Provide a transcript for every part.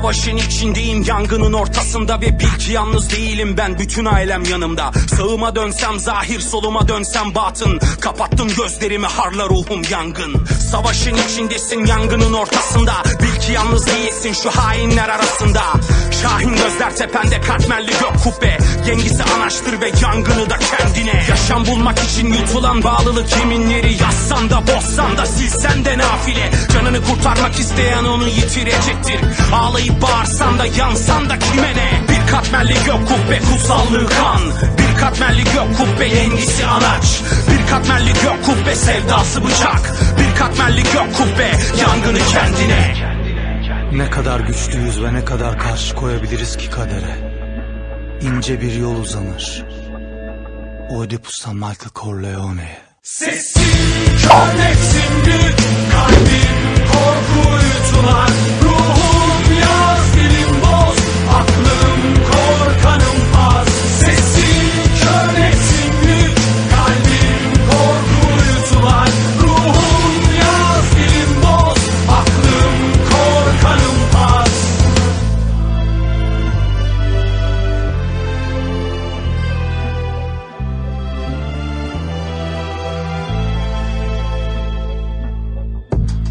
Savaşın içindeyim yangının ortasında ve bil ki yalnız değilim ben bütün ailem yanımda. Sağıma dönsem zahir soluma dönsem batın. Kapattım gözlerimi harla ruhum yangın. Savaşın içindesin yangının ortasında. Bil ki yalnız değilsin şu hainler arasında. Şahin gözler tepende katmerli gök kubbe. Yengisi anaçtır ve yangını da kendine. Yaşam bulmak için yutulan bağlılık yeminleri Yazsan da bozsan da silsen de nafile. Canını kurtarmak isteyen onu yitirecektir. Ağlayıp bağırsan da yansan da kime ne? Bir katmerli gök kubbe kutsallığı kan. Bir katmerli gök kubbe yengisi anaç. Bir katmerli gök kubbe sevdası bıçak. Bir katmerli gök kubbe yangını kendine. Ne kadar güçlüyüz ve ne kadar karşı koyabiliriz ki kadere? İnce bir yol uzanır. Oedipus'tan Michael Corleone'ye Sesin kör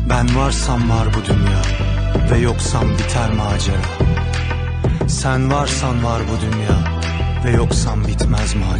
Ben varsam var bu dünya Ve yoksam biter macera. Sen varsan var bu dünya Ve yoksam bitmez macera